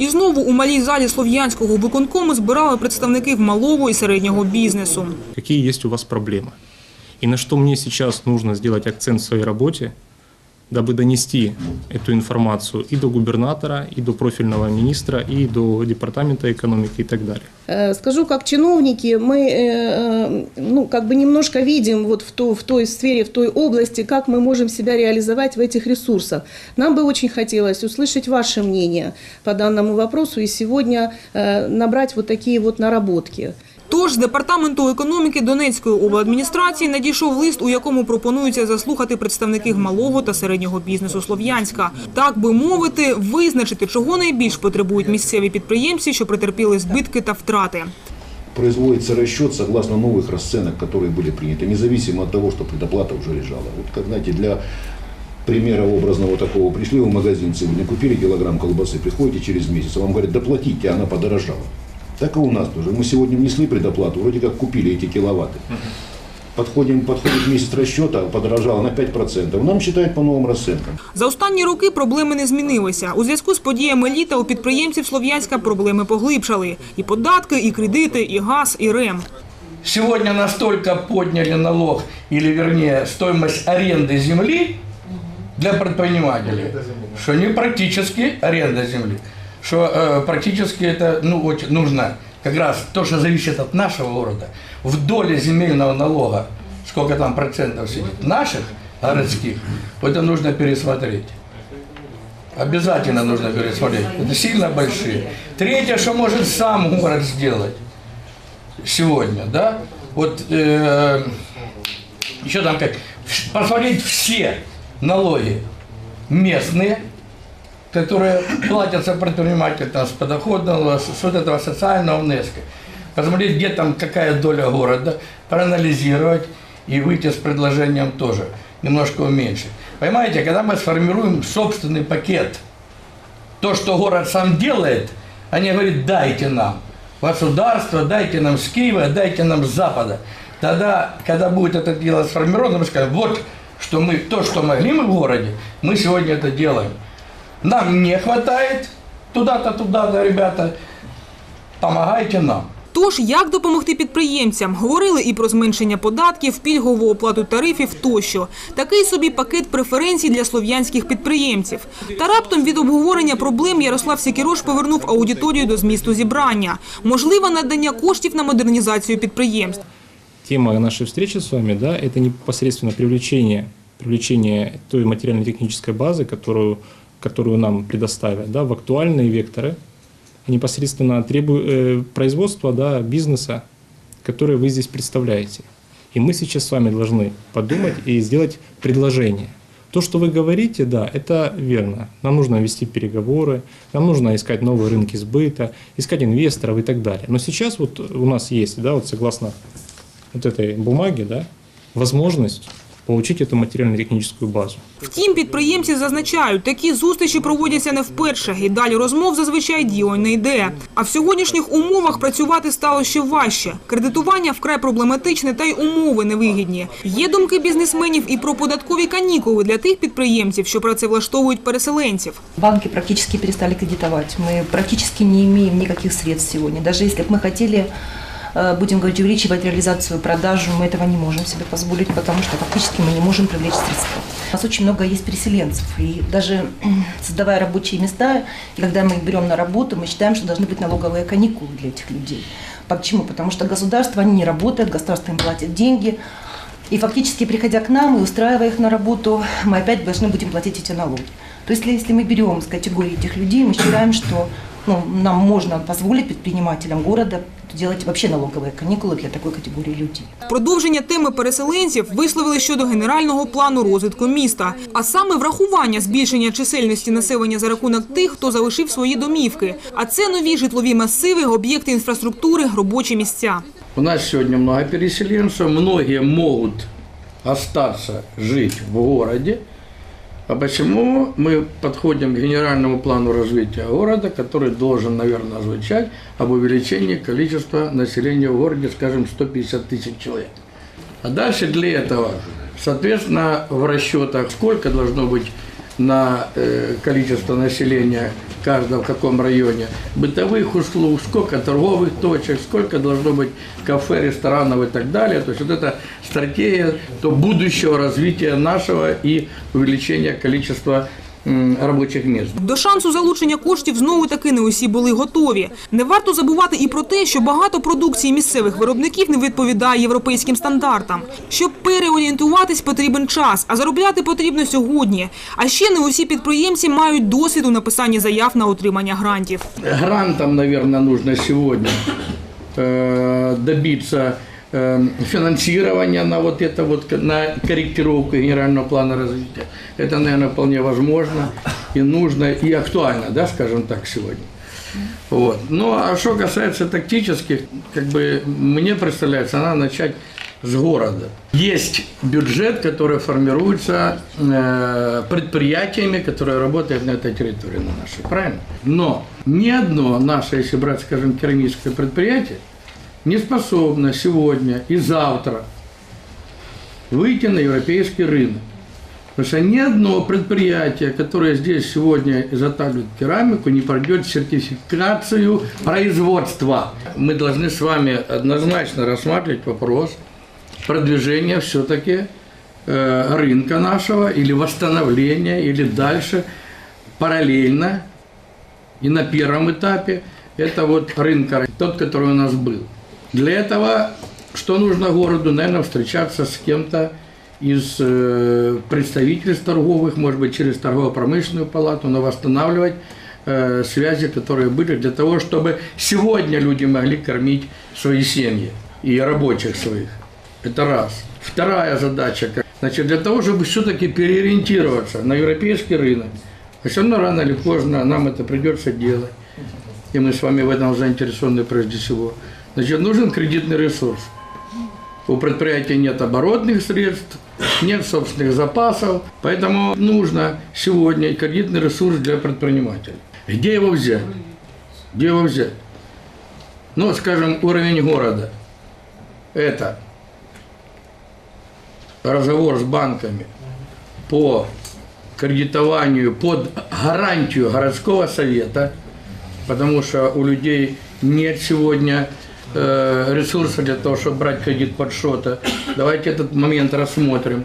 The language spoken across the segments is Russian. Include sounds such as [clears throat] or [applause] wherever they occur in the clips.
І знову у малій залі Слов'янського виконкому збирали представників малого і середнього бізнесу. Які є у вас проблеми? І на що мені зараз нужно зробити акцент в своїй работе, дабы донести эту информацию и до губернатора, и до профильного министра, и до департамента экономики и так далее. Э, Скажу, как чиновники, мы э, э, ну, как бы немножко видим вот в, то, в той сфере, в той области, как мы можем себя реализовать в этих ресурсах. Нам бы очень хотелось услышать ваше мнение по данному вопросу и сегодня набрать вот такие вот наработки. Тож з департаменту економіки Донецької обладміністрації надійшов лист, у якому пропонується заслухати представників малого та середнього бізнесу Слов'янська. Так би мовити, визначити, чого найбільш потребують місцеві підприємці, що претерпіли збитки та втрати. производится расчет согласно новых расценок, которые были приняты, независимо от того, что предоплата уже лежала. Вот, как знаете, для примера образного такого, пришли вы в магазин сегодня, купили килограмм колбасы, приходите через месяц, а вам говорят, доплатите, а она подорожала. Так и у нас тоже. Мы сегодня внесли предоплату, вроде как купили эти киловатты. Подходим, подходит месяц расчета, подорожало на 5%. Нам считают по новым расценкам. За останні роки проблеми не змінилися. У зв'язку з подіями літа у підприємців Слов'янська проблеми поглибшали. І податки, і кредити, і газ, і рем. Сегодня настолько подняли налог, или вернее стоимость аренды земли для предпринимателей, что не практически аренда земли, Что э, практически это ну, очень нужно как раз то, что зависит от нашего города, в доле земельного налога, сколько там процентов сидит, наших городских, это нужно пересмотреть. Обязательно нужно пересмотреть. Это сильно большие. Третье, что может сам город сделать сегодня, да? Вот э, еще там как посмотреть все налоги местные, которые платятся предпринимателям там, с подоходного, с, с вот этого социального внеска. Посмотреть, где там какая доля города, проанализировать и выйти с предложением тоже, немножко уменьшить. Понимаете, когда мы сформируем собственный пакет, то, что город сам делает, они говорят, дайте нам. Государство, дайте нам с Киева, дайте нам с Запада. Тогда, когда будет это дело сформировано, мы скажем, вот что мы, то, что могли мы в городе, мы сегодня это делаем. Нам не хватает туда-то, туда-то, ребята, помогайте нам. Тож, як допомогти підприємцям? Говорили і про зменшення податків, пільгову оплату тарифів тощо. Такий собі пакет преференцій для слов'янських підприємців. Та раптом від обговорення проблем Ярослав Сікірош повернув аудиторію до змісту зібрання. Можливе надання коштів на модернізацію підприємств. Тема нашей встречи с вами, да, это непосредственно привлечение, привлечение той материально-технической базы, которую, которую нам предоставят, да, в актуальные векторы, непосредственно требу, э, производства, да, бизнеса, который вы здесь представляете. И мы сейчас с вами должны подумать и сделать предложение. То, что вы говорите, да, это верно. Нам нужно вести переговоры, нам нужно искать новые рынки сбыта, искать инвесторов и так далее. Но сейчас вот у нас есть, да, вот согласно вот этой бумаге, да, возможность получить эту материально-техническую базу. Втім, підприємці зазначають, такі зустрічі проводяться не вперше, і далі розмов зазвичай діло не йде. А в сьогоднішніх умовах працювати стало ще важче. Кредитування вкрай проблематичне та й умови невигідні. Є думки бізнесменів і про податкові канікули для тих підприємців, що працевлаштовують переселенців. Банки практически перестали кредитовать. Мы практически не имеем никаких средств сегодня. Даже если бы мы хотели, э, Будем говорить, увеличивать реализацию, продажу, мы этого не можем себе позволить, потому что фактически мы не можем привлечь средства. У нас очень много есть переселенцев, и даже [clears throat] создавая рабочие места, и когда мы их берем на работу, мы считаем, что должны быть налоговые каникулы для этих людей. Почему? Потому что государство, они не работают, государство им платит деньги, и фактически, приходя к нам и устраивая их на работу, мы опять должны будем платить эти налоги. То есть, если мы берем с категории этих людей, мы считаем, что ну, нам можно позволить предпринимателям города делать вообще налоговые каникулы для такой категории людей. Продовження теми переселенців висловили щодо генерального плану розвитку міста, а саме врахування збільшення чисельності населення за рахунок тих, хто залишив свої домівки. А це нові житлові масиви, об'єкти інфраструктури, робочі місця. У нас сегодня много переселенцев, многие могут остаться жить в городе. А почему мы подходим к генеральному плану развития города, который должен, наверное, звучать об увеличении количества населения в городе, скажем, 150 тысяч человек. А дальше для этого, соответственно, в расчетах, сколько должно быть на э, количество населения каждого в каком районе, бытовых услуг, сколько торговых точек, сколько должно быть кафе, ресторанов и так далее. То есть вот эта стратегия то будущего развития нашего и увеличения количества м, рабочих. До шансу залучення коштів знову таки не усі були готові. Не варто забувати і про те, що багато продукції місцевих виробників не відповідає європейським стандартам. Щоб переорієнтуватись, потрібен час, а заробляти потрібно сьогодні. А ще не усі підприємці мають досвід у написанні заяв на отримання грантів. Грантам, нужно сегодня э, добиться э, финансирования на вот это вот, на корректировку генерального плана развития. Это, наверное, вполне возможно и нужно, и актуально, да, скажем так, сегодня. Вот. Ну, а что касается тактических, как бы мне представляется, надо начать с города. Есть бюджет, который формируется э, предприятиями, которые работают на этой территории, на нашей, правильно? Но ни одно наше, если брать, скажем, керамическое предприятие, не способно сегодня и завтра выйти на европейский рынок. Потому что ни одно предприятие, которое здесь сегодня изготавливает керамику, не пройдет сертификацию производства. Мы должны с вами однозначно рассматривать вопрос продвижения все-таки э, рынка нашего или восстановления, или дальше параллельно и на первом этапе это вот рынка, тот, который у нас был. Для этого что нужно городу? Наверное, встречаться с кем-то из э, представительств торговых, может быть, через торгово-промышленную палату, но восстанавливать э, связи, которые были, для того, чтобы сегодня люди могли кормить свои семьи и рабочих своих. Это раз. Вторая задача, значит, для того, чтобы все-таки переориентироваться на европейский рынок, а все равно рано или поздно нам это придется делать, и мы с вами в этом заинтересованы прежде всего, значит, нужен кредитный ресурс. У предприятия нет оборотных средств, нет собственных запасов, поэтому нужно сегодня кредитный ресурс для предпринимателей. Где его взять? Где его взять? Ну, скажем, уровень города. Это разговор с банками по кредитованию под гарантию городского совета, потому что у людей нет сегодня э, ресурса для того, чтобы брать кредит под что-то. Давайте этот момент рассмотрим.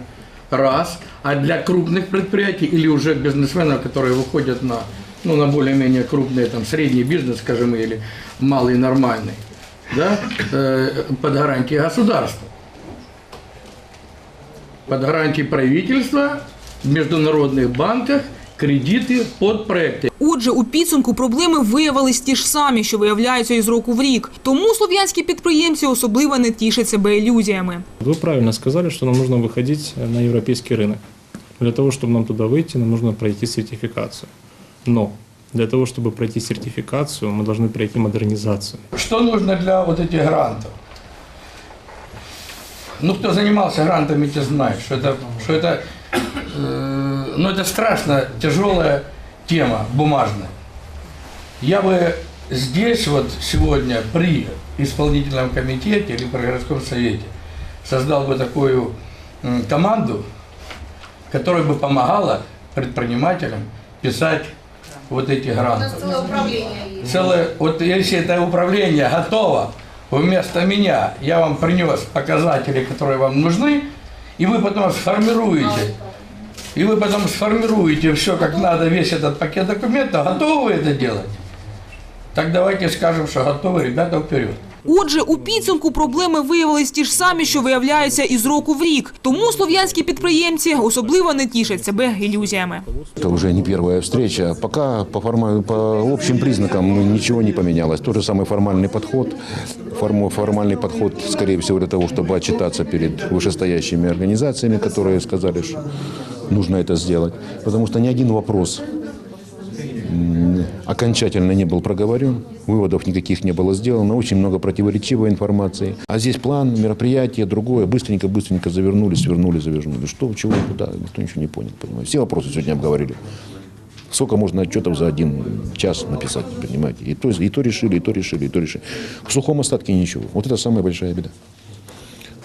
Раз. А для крупных предприятий или уже бизнесменов, которые выходят на, ну, на более-менее крупный, там, средний бизнес, скажем, или малый нормальный, да, э, под гарантией государства под гарантией правительства в международных банках кредиты под проекты. Отже, у підсумку проблеми виявились ті ж самі, що виявляються із року в рік. Тому слов'янські підприємці особливо не тішать себе ілюзіями. Вы правильно сказали, что нам нужно выходить на европейский рынок. Для того, чтобы нам туда выйти, нам нужно пройти сертификацию. Но для того, чтобы пройти сертификацию, мы должны пройти модернизацию. Что нужно для вот этих грантов? Ну, кто занимался грантами, те знают, что это, что это, э, ну, это страшно тяжелая тема бумажная. Я бы здесь вот сегодня при исполнительном комитете или при городском совете создал бы такую команду, которая бы помогала предпринимателям писать вот эти гранты. Целое, вот если это управление готово, вместо меня я вам принес показатели, которые вам нужны, и вы потом сформируете, и вы потом сформируете все как надо, весь этот пакет документов, готовы вы это делать? Так давайте скажем, что готовы, ребята, вперед. Отже, у підсумку проблеми виявились ті ж самі, що виявляються із року в рік. Тому слов'янські підприємці особливо не тішать себе ілюзіями. Это уже не первая встреча. Пока по, форма- по общим признакам ну, ничего не поменялось. Тот же самый формальный подход. Форму- формальный подход, скорее всего, для того, чтобы отчитаться перед вышестоящими организациями, которые сказали, что нужно это сделать. Потому что ни один вопрос окончательно не был проговорен, выводов никаких не было сделано, очень много противоречивой информации. А здесь план, мероприятие, другое, быстренько-быстренько завернули, свернули, завернули. Что, чего, куда, никто ничего не понял, понимаете. Все вопросы сегодня обговорили. Сколько можно отчетов за один час написать, понимаете? И то, и то решили, и то решили, и то решили. В сухом остатке ничего. Вот это самая большая беда.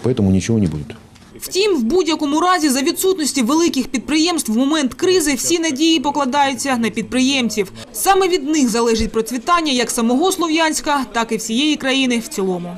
Поэтому ничего не будет. Втім, в будь-якому разі за відсутності великих підприємств в момент кризи всі надії покладаються на підприємців. Саме від них залежить процвітання як самого Слов'янська, так і всієї країни в цілому.